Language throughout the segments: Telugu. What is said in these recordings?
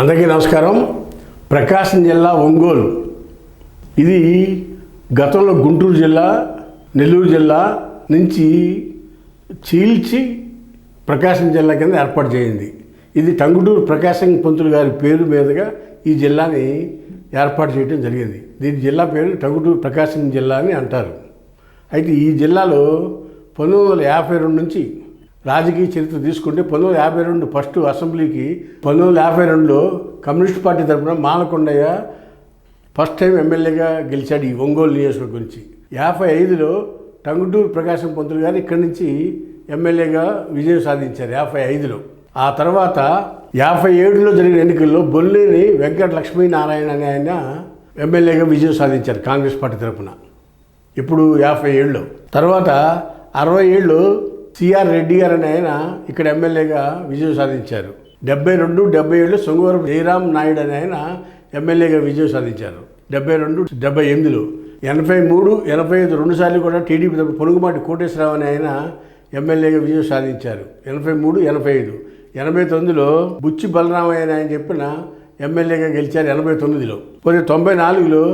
అందరికీ నమస్కారం. ప్రకాశం జిల్లా ఒంగోలు. ఇది గతంలో గుంటూరు జిల్లా నెల్లూరు జిల్లా నుంచి చీల్చి ప్రకాశం జిల్లా కింద ఏర్పాటు చేయింది. ఇది టంగుటూరు ప్రకాశం పంతులు గారి పేరు మీదుగా ఈ జిల్లాని ఏర్పాటు చేయడం జరిగింది. దీని జిల్లా పేరు టంగుటూరు ప్రకాశం జిల్లా అని అంటారు. అయితే ఈ జిల్లాలో పంతొమ్మిది వందల యాభై రెండు నుంచి రాజకీయ చరిత్ర తీసుకుంటే పంతొమ్మిది వందల యాభై రెండు ఫస్ట్ అసెంబ్లీకి పంతొమ్మిది వందల యాభై రెండులో కమ్యూనిస్ట్ పార్టీ తరఫున మాలకొండయ్య ఫస్ట్ టైం ఎమ్మెల్యేగా గెలిచాడు ఈ ఒంగోలు నియోజకవర్గం నుంచి. యాభై ఐదులో టంగుటూరు ప్రకాశం పంతులు గారు ఇక్కడి నుంచి ఎమ్మెల్యేగా విజయం సాధించారు యాభై ఐదులో. ఆ తర్వాత యాభై ఏడులో జరిగిన ఎన్నికల్లో బొల్లేని వెంకట లక్ష్మీనారాయణ అనే ఆయన ఎమ్మెల్యేగా విజయం సాధించారు కాంగ్రెస్ పార్టీ తరఫున ఇప్పుడు యాభై ఏళ్ళు తర్వాత అరవై ఏళ్ళు సిఆర్ రెడ్డి గారు అనే ఆయన ఇక్కడ ఎమ్మెల్యేగా విజయం సాధించారు. డెబ్బై రెండు డెబ్బై ఏడు సొంగవరం జయరాం నాయుడు అనే ఆయన ఎమ్మెల్యేగా విజయం సాధించారు. డెబ్బై రెండు డెబ్బై ఎనిమిదిలో ఎనభై మూడు ఎనభై ఐదు రెండు సార్లు కూడా టీడీపీ తరపున పొనుగుమాటి కోటేశ్వరరావు అనే ఆయన ఎమ్మెల్యేగా విజయం సాధించారు. ఎనభై మూడు ఎనభై ఐదు ఎనభై తొమ్మిదిలో బుచ్చి బలరామయ్య అని ఆయన చెప్పిన ఎమ్మెల్యేగా గెలిచారు ఎనభై తొమ్మిదిలో. పోతే తొంభై నాలుగులో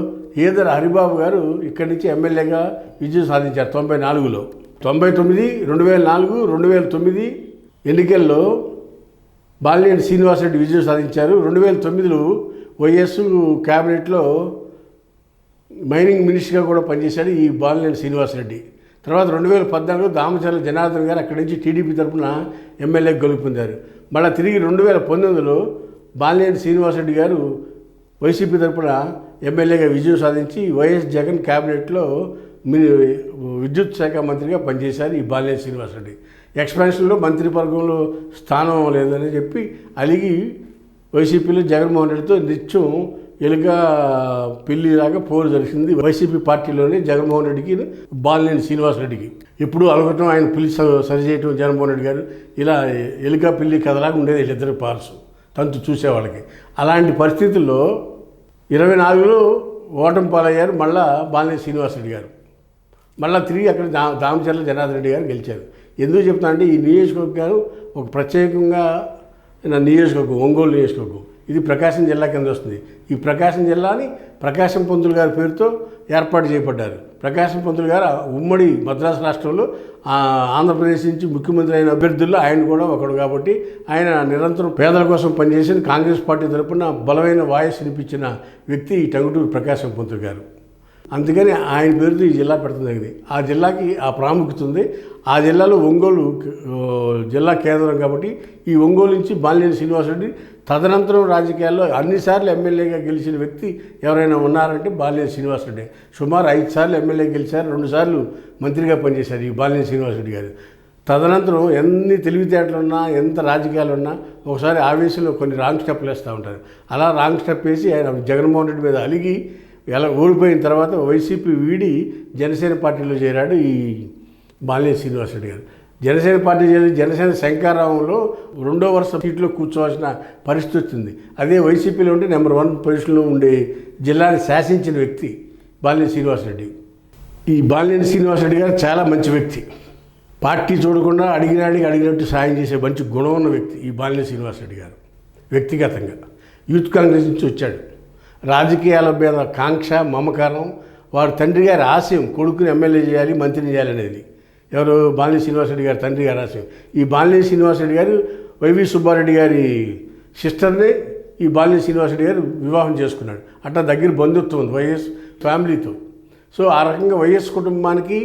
ఈదర హరిబాబు గారు ఇక్కడి నుంచి ఎమ్మెల్యేగా విజయం సాధించారు తొంభై నాలుగులో. తొంభై తొమ్మిది రెండు వేల నాలుగు రెండు వేల తొమ్మిది ఎన్నికల్లో బాలినేని శ్రీనివాసరెడ్డి విజయం సాధించారు. రెండు వేల తొమ్మిదిలో వైఎస్ క్యాబినెట్లో మైనింగ్ మినిస్టర్గా కూడా పనిచేశాడు ఈ బాలినేని శ్రీనివాసరెడ్డి. తర్వాత రెండు వేల పద్నాలుగులో దామచర్ల జనార్దన్ గారు అక్కడి నుంచి టీడీపీ తరఫున ఎమ్మెల్యే గెలుపొందారు మళ్ళీ తిరిగి రెండు వేల పంతొమ్మిదిలో బాలినేని శ్రీనివాసరెడ్డి గారు వైసీపీ తరఫున ఎమ్మెల్యేగా విజయం సాధించి వైఎస్ జగన్ క్యాబినెట్లో విద్యుత్ శాఖ మంత్రిగా పనిచేశారు ఈ బాలినేని శ్రీనివాసరెడ్డి ఎక్స్పాన్షన్లో మంత్రివర్గంలో స్థానం లేదని చెప్పి అలిగి వైసీపీలో జగన్మోహన్ రెడ్డితో నిత్యం ఎలుక పెళ్ళిలాగా పోరు జరిగింది వైసీపీ పార్టీలోనే జగన్మోహన్ రెడ్డికి బాలినేని శ్రీనివాసరెడ్డికి ఇప్పుడు అలగటం ఆయన పిల్లి సరి చేయటం జగన్మోహన్ రెడ్డి గారు. ఇలా ఎలుక పిల్లి కథలాగా ఉండేది వీళ్ళిద్దరు పార్సు తంతు చూసేవాళ్ళకి. అలాంటి పరిస్థితుల్లో ఇరవై నాలుగులో ఓటమి పాలయ్యారు మళ్ళా బాలినేని శ్రీనివాసరెడ్డి గారు. మళ్ళీ తిరిగి అక్కడ దా దామచర్ల జనార్దన్ రెడ్డి గారు గెలిచారు. ఎందుకు చెప్తా అంటే ఈ నియోజకవర్గాలు ఒక ప్రత్యేకంగా నా నియోజకవర్గం ఒంగోలు నియోజకవర్గం. ఇది ప్రకాశం జిల్లా కింద వస్తుంది. ఈ ప్రకాశం జిల్లాని ప్రకాశం పంతులు గారి పేరుతో ఏర్పాటు చేయబడ్డారు. ప్రకాశం పంతులు గారు ఉమ్మడి మద్రాసు రాష్ట్రంలో ఆ, ఆంధ్రప్రదేశ్ నుంచి ముఖ్యమంత్రి అయిన అభ్యర్థుల్లో ఆయన కూడా ఒకడు కాబట్టి ఆయన నిరంతరం పేదల కోసం పనిచేసిన కాంగ్రెస్ పార్టీ తరపున బలమైన వాయిస్ వినిపించిన వ్యక్తి ఈ టంగుటూరు ప్రకాశం పంతులు గారు. అందుకని ఆయన పేరుతో ఈ జిల్లా పెడుతుంది ఆ జిల్లాకి ఆ ప్రాముఖ్యత ఉంది ఆ జిల్లాలో ఒంగోలు జిల్లా కేంద్రం కాబట్టి ఈ ఒంగోలు నుంచి బాలినేని శ్రీనివాసరెడ్డి తదనంతరం రాజకీయాల్లో అన్నిసార్లు ఎమ్మెల్యేగా గెలిచిన వ్యక్తి ఎవరైనా ఉన్నారంటే బాలినేని శ్రీనివాసరెడ్డి. సుమారు ఐదు సార్లు ఎమ్మెల్యే గెలిచారు రెండు సార్లు మంత్రిగా పనిచేశారు ఈ బాలినేని శ్రీనివాసరెడ్డి గారు. తదనంతరం ఎన్ని తెలివితేటలు ఉన్నా ఎంత రాజకీయాలు ఉన్నా ఒకసారి ఆవేశంలో కొన్ని రాంగ్ స్టెప్లు వేస్తూ ఉంటారు. అలా రాంగ్ స్టెప్ వేసి ఆయన జగన్మోహన్ రెడ్డి మీద అలిగి ఎలా ఓడిపోయిన తర్వాత వైసీపీ వీడి జనసేన పార్టీలో చేరాడు ఈ బాలినేని శ్రీనివాసరెడ్డి గారు. జనసేన పార్టీ చేరి జనసేన శంకారావంలో రెండో వరుస సీట్లో కూర్చోవాల్సిన పరిస్థితి వచ్చింది. అదే వైసీపీలో ఉంటే నెంబర్ వన్ పొజిషన్లో ఉండే జిల్లాని శాసించిన వ్యక్తి బాలినేని శ్రీనివాసరెడ్డి ఈ బాలినేని శ్రీనివాసరెడ్డి గారు చాలా మంచి వ్యక్తి. పార్టీ చూడకుండా అడిగినాడికి అడిగినట్టు సాయం చేసే మంచి గుణం ఉన్న వ్యక్తి ఈ బాలినేని శ్రీనివాసరెడ్డి గారు. వ్యక్తిగతంగా. యూత్ కాంగ్రెస్ నుంచి వచ్చాడు. రాజకీయాల మీద కాంక్ష మమకారం వారి తండ్రి గారి ఆశయం కొడుకుని ఎమ్మెల్యే చేయాలి మంత్రిని చేయాలనేది ఎవరు? బాలినేని శ్రీనివాసరెడ్డి గారి తండ్రి గారి ఆశయం. ఈ బాలినేని శ్రీనివాసరెడ్డి గారు వైవి సుబ్బారెడ్డి గారి సిస్టర్ని ఈ బాలినేని శ్రీనివాసరెడ్డి గారు వివాహం చేసుకున్నాడు. అట్లా దగ్గర బంధుత్వం ఉంది వైఎస్ ఫ్యామిలీతో. సో ఆ రకంగా వైఎస్ కుటుంబానికి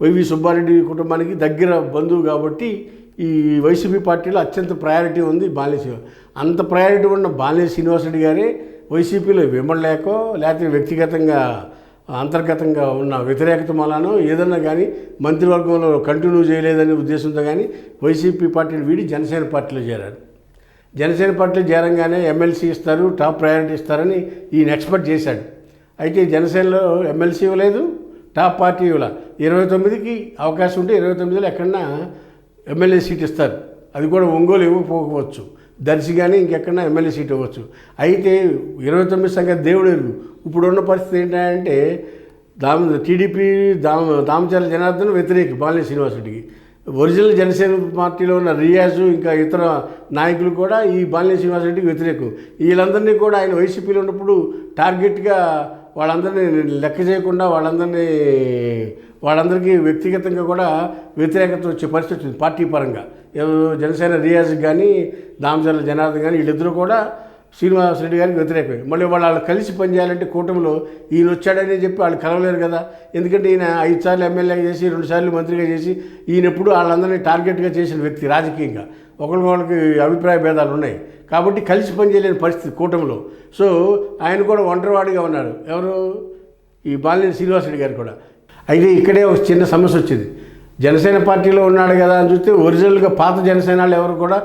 వైవి సుబ్బారెడ్డి కుటుంబానికి దగ్గర బంధువు కాబట్టి ఈ వైసీపీ పార్టీలో అత్యంత ప్రయారిటీ ఉంది బాలినేని అంత ప్రయారిటీ ఉన్న బాలినేని శ్రీనివాసరెడ్డి గారే వైసీపీలో విమడలేకో లేకపోతే వ్యక్తిగతంగా అంతర్గతంగా ఉన్న వ్యతిరేకత వలనో ఏదన్నా కానీ మంత్రివర్గంలో కంటిన్యూ చేయలేదనే ఉద్దేశంతో కానీ వైసీపీ పార్టీని వీడి జనసేన పార్టీలో చేరారు. జనసేన పార్టీలో చేరంగానే ఎమ్మెల్సీ ఇస్తారు టాప్ ప్రయారిటీ ఇస్తారని ఈయన ఎక్స్పెక్ట్ చేశాడు. అయితే జనసేనలో ఎమ్మెల్సీ ఇవ్వలేదు టాప్ పార్టీ ఇవ్వలే. ఇరవై తొమ్మిదికి అవకాశం ఉంటే ఇరవై తొమ్మిదిలో ఎక్కడన్నా ఎమ్మెల్యే సీట్ ఇస్తారు. అది కూడా ఒంగోలు ఇవ్వకపోవచ్చు. దర్శి కానీ ఇంకెక్కడన్నా ఎమ్మెల్యే సీట్ ఇవ్వచ్చు. అయితే ఇరవై తొమ్మిది సంగతి దేవుడు ఇప్పుడున్న పరిస్థితి ఏంటంటే దామ టీడీపీ దామ దామచర్ల జనార్దన్ వ్యతిరేకి బాలినేని శ్రీనివాసరెడ్డికి ఒరిజినల్ జనసేన పార్టీలో ఉన్న రియాజు ఇంకా ఇతర నాయకులు కూడా ఈ బాలినేని శ్రీనివాసరెడ్డికి వ్యతిరేకం. వీళ్ళందరినీ కూడా ఆయన వైసీపీలో ఉన్నప్పుడు టార్గెట్గా వాళ్ళందరినీ లెక్క చేయకుండా వాళ్ళందరినీ వాళ్ళందరికీ వ్యక్తిగతంగా కూడా వ్యతిరేకత వచ్చే పరిస్థితి వచ్చింది పార్టీ పరంగా. జనసేన రియాజ్ కానీ దామచర్ల జనార్దన్ కానీ వీళ్ళిద్దరూ కూడా శ్రీనివాసరెడ్డి గారికి వ్యతిరేకమే. మళ్ళీ వాళ్ళు వాళ్ళు కలిసి పనిచేయాలంటే కూటమిలో ఈయన వచ్చాడని చెప్పి వాళ్ళు కలవలేరు కదా. ఎందుకంటే ఈయన ఐదు సార్లు ఎమ్మెల్యే చేసి రెండు సార్లు మంత్రిగా చేసి ఈయన ఎప్పుడు వాళ్ళందరినీ టార్గెట్గా చేసిన వ్యక్తి రాజకీయంగా. ఒకరికొకరికి అభిప్రాయ భేదాలు ఉన్నాయి. కాబట్టి కలిసి పనిచేయలేని పరిస్థితి కూటమిలో. సో ఆయన కూడా ఒంటరివాడిగా ఉన్నాడు. ఎవరు? ఈ బాలినేని శ్రీనివాసరెడ్డి గారు కూడా. అయితే ఇక్కడే ఒక చిన్న సమస్య వచ్చింది. జనసేన పార్టీలో ఉన్నాడు కదా అని చూస్తే ఒరిజినల్గా పాత జనసేన వాళ్ళు ఎవరు కూడా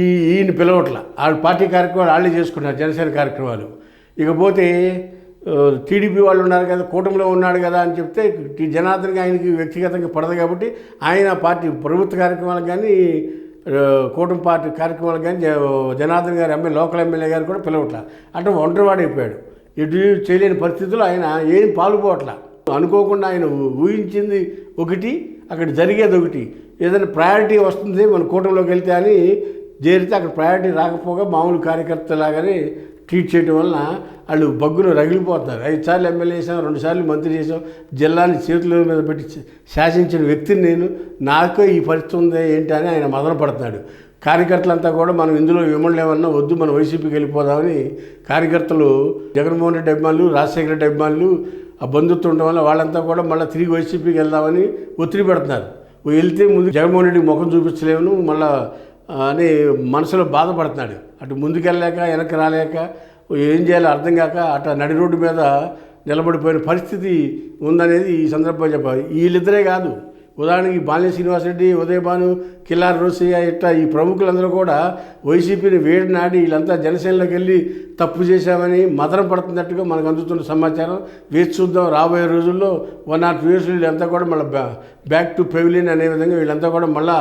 ఈ ఈయన పిలవట్ల. వాళ్ళ పార్టీ కార్యక్రమాలు వాళ్ళే చేసుకున్నారు జనసేన కార్యక్రమాలు. ఇకపోతే టీడీపీ వాళ్ళు ఉన్నారు కదా కూటమిలో ఉన్నాడు కదా అని చెప్తే జనార్దన్కి ఆయనకి వ్యక్తిగతంగా పడదు కాబట్టి ఆయన పార్టీ ప్రభుత్వ కార్యక్రమాలకు కానీ కూటమి పార్టీ కార్యక్రమాలకు కానీ జనార్దన్ గారు ఎమ్మెల్యే లోకల్ ఎమ్మెల్యే గారు కూడా పిలవట్ల. అంటే ఒంటరివాడైపోయాడు ఇటు చేయలేని పరిస్థితుల్లో ఆయన ఏం పాల్గొవట్ల అనుకోకుండా ఆయన ఊహించింది ఒకటి అక్కడ జరిగేది ఒకటి. ఏదైనా ప్రయారిటీ వస్తుంది మన కూటమిలోకి వెళ్తే అని చేరితే అక్కడ ప్రయారిటీ రాకపోగా మామూలు కార్యకర్తలాగానే ట్రీట్ చేయడం వలన వాళ్ళు బగ్గును రగిలిపోతున్నారు. ఐదు సార్లు ఎమ్మెల్యే చేసాం రెండు సార్లు మంత్రి చేసాం జిల్లాని చేతుల మీద పెట్టి శాసించిన వ్యక్తిని నేను నాకే ఈ పరిస్థితి ఉంది ఏంటి అని ఆయన మదన పడుతున్నాడు కార్యకర్తలంతా కూడా మనం ఇందులో విమలేమన్నా వద్దు మనం వైసీపీకి వెళ్ళిపోదామని కార్యకర్తలు జగన్మోహన్ రెడ్డి అభిమానులు రాజశేఖర రెడ్డి అభిమానులు ఆ బంధుత్వం ఉండడం వల్ల వాళ్ళంతా కూడా మళ్ళీ తిరిగి వైసీపీకి వెళ్దామని ఒత్తిడి పెడుతున్నారు. వెళ్తే ముందు జగన్మోహన్ రెడ్డి ముఖం చూపించలేము మళ్ళా అని మనసులో బాధపడుతున్నాడు. అటు ముందుకెళ్ళలేక వెనక్కి రాలేక ఏం చేయాలో అర్థం కాక అట్లా నడి రోడ్డు మీద నిలబడిపోయిన పరిస్థితి ఉందనేది ఈ సందర్భంగా చెప్పాలి. వీళ్ళిద్దరే కాదు. ఉదాహరణకి బాలినేని శ్రీనివాసరెడ్డి ఉదయభాను కిల్లార్ రోసయ్య ఇట్లా ఈ ప్రముఖులందరూ కూడా వైసీపీని వేడినాడి వీళ్ళంతా జనసేనలోకి వెళ్ళి తప్పు చేశామని మదనం పడుతున్నట్టుగా మనకు అందుతున్న సమాచారం. వేచి చూద్దాం రాబోయే రోజుల్లో వన్ ఆర్ టూ ఇయర్స్ వీళ్ళంతా కూడా మళ్ళీ బ్యాక్ టు పెవిలియన్ అనే విధంగా వీళ్ళంతా కూడా మళ్ళా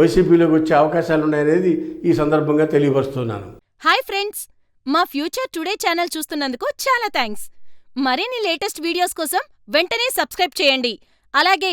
వైసీపీలోకి వచ్చే అవకాశాలు ఉన్నాయనేది ఈ సందర్భంగా తెలియపరుస్తున్నాను. హాయ్ ఫ్రెండ్స్ మా ఫ్యూచర్ టుడే ఛానల్ చూస్తున్నందుకు చాలా థ్యాంక్స్ మరిన్ని లేటెస్ట్ వీడియోస్ కోసం వెంటనే సబ్స్క్రైబ్ చేయండి. అలాగే